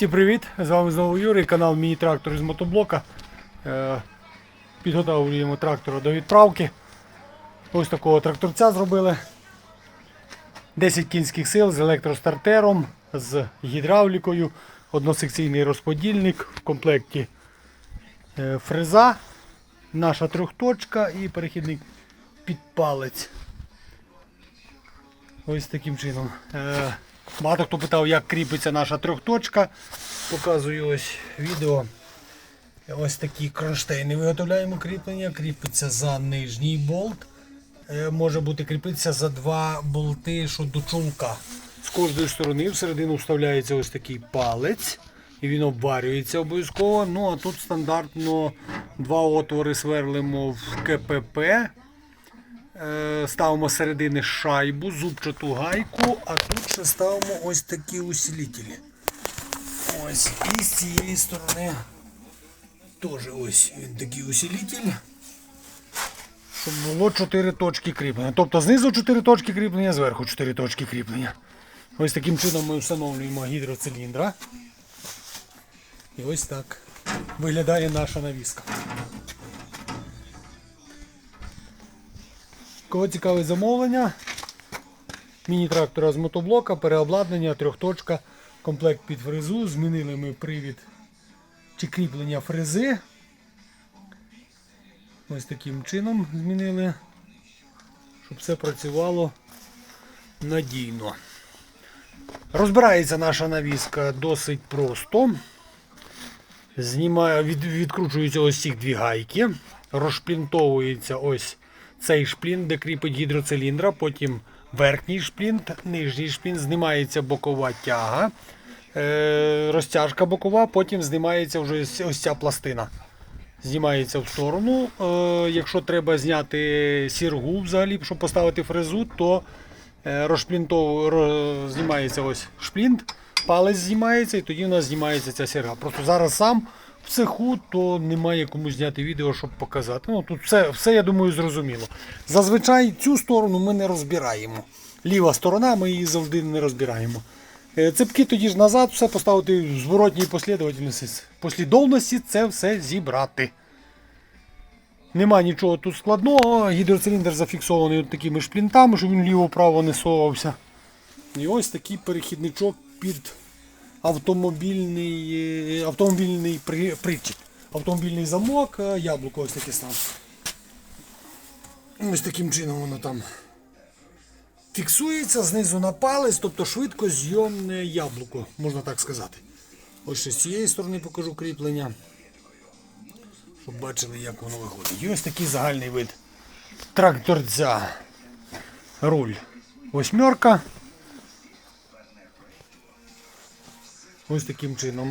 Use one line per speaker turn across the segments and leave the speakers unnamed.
Всім привіт! З вами знову Юрій, канал Міні-трактор із мотоблока. Е, Підготовлюємо трактора до відправки. Ось такого тракторця зробили. 10 кінських сил з електростартером, з гідравлікою, односекційний розподільник, в комплекті е, фреза, наша трьохточка і перехідний підпалець. Ось таким чином. Багато хто питав, як кріпиться наша трьохточка. Показую ось відео. Ось такі кронштейни виготовляємо кріплення. Кріпиться за нижній болт. Е, Може бути кріпитися за два болти, що до чулка. З кожної сторони всередину вставляється ось такий палець. І він обварюється обов'язково. Ну а тут стандартно два отвори сверлимо в КПП. Е, Ставимо середини шайбу, зубчату гайку, а тут ще ставимо ось такі усилителі. Ось і з цієї сторони теж ось він такий усилитель. Щоб було 4 точки кріплення. Тобто знизу 4 точки кріплення, зверху 4 точки кріплення. Ось таким чином ми встановлюємо гідроциліндра. І ось так виглядає наша навіска. Кого цікавить замовлення? Міні-трактора з мотоблока, переобладнання, трьохточка, комплект під фрезу. Змінили ми привід чи кріплення фрези. Ось таким чином змінили, щоб все працювало надійно. Розбирається наша навіска досить просто. Знімає, від, відкручуються ось ці дві гайки, розшплінтовується ось цей шплінт, де кріпить гідроциліндра, потім верхній шплінт, нижній шплінт, знімається бокова тяга, е, розтяжка бокова, потім знімається вже ось, ця пластина. Знімається в сторону. Е, якщо треба зняти сіргу взагалі, щоб поставити фрезу, то е, розшплінтов... роз... знімається ось шплінт, палець знімається і тоді у нас знімається ця сірга. Просто зараз сам в цеху, то немає кому зняти відео, щоб показати. Ну, тут все, все, я думаю, зрозуміло. Зазвичай цю сторону ми не розбираємо. Ліва сторона, ми її завжди не розбираємо. Е, Цепки тоді ж назад, все поставити в зворотній послідовності. Послідовності це все зібрати. Нема нічого тут складного. Гідроциліндр зафіксований от такими шплінтами, щоб він ліво-право не совався. І ось такий перехідничок під автомобільний, е, автомобільний при- причіп. Автомобільний замок, е, яблуко ось таке став. Ось таким чином воно там фіксується знизу на палець, тобто швидко зйомне яблуко, можна так сказати. Ось ще з цієї сторони покажу кріплення. Щоб бачили, як воно виходить. І ось такий загальний вид тракторця. Руль восьмерка. Ось таким чином.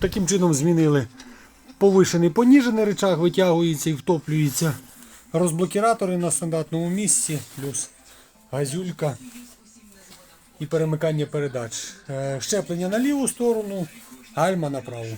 Таким чином змінили повишений поніжений речах, витягується і втоплюється. Розблокіратори на стандартному місці, плюс газюлька і перемикання передач. Е, Щеплення на ліву сторону, гальма на праву.